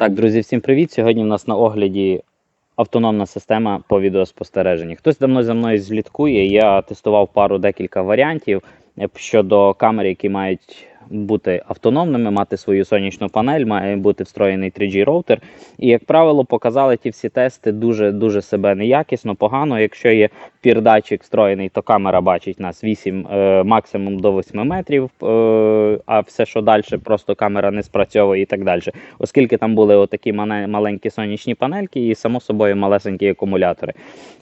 Так, друзі, всім привіт! Сьогодні в нас на огляді автономна система по відеоспостереженню. Хтось давно за мною зліткує. Я тестував пару декілька варіантів е, щодо камер, які мають бути автономними, мати свою сонячну панель, має бути встроєний 3G роутер. І, як правило, показали ті всі тести дуже дуже себе неякісно, погано. Якщо є пірдатчик встроєний, то камера бачить нас 8, е, максимум до 8 метрів, е, а все, що далі, просто камера не спрацьовує і так далі. Оскільки там були отакі маленькі сонячні панельки і, само собою, малесенькі акумулятори.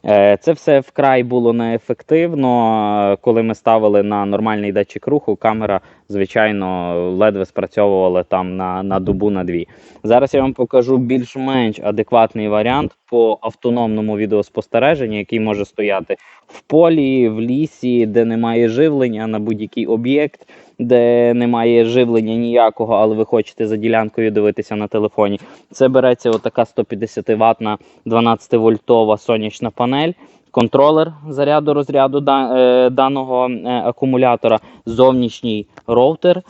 Е, Це все вкрай було неефективно. Коли ми ставили на нормальний датчик руху, камера, звичайно, ледве спрацьовувала там на, на добу на дві. Зараз я вам покажу більш-менш адекватний варіант по автономному відеоспостереженню, який може стояти в полі, в лісі, де немає живлення на будь-який об'єкт, де немає живлення ніякого, але ви хочете за ділянкою дивитися на телефоні. Це береться отака 150 ватна 12 вольтова сонячна панель. Контролер заряду розряду е, даного е, акумулятора, зовнішній роутер,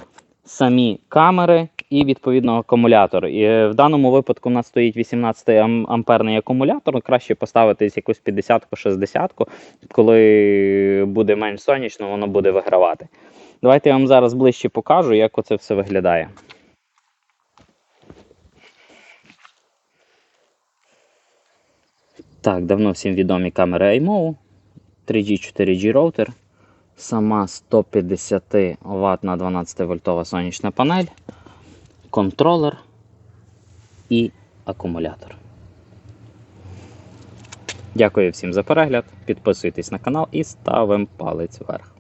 самі камери і відповідно акумулятор. І е, в даному випадку у нас стоїть 18 амперний акумулятор. Краще поставити якусь 50-ку, 60-ку. Коли буде менш сонячно, воно буде вигравати. Давайте я вам зараз ближче покажу, як оце все виглядає. Так, давно всім відомі камери iMOW, 3G, 4G роутер, сама 150 Вт на 12 вольтова сонячна панель, контролер і акумулятор. Дякую всім за перегляд. Підписуйтесь на канал і ставимо палець вверх.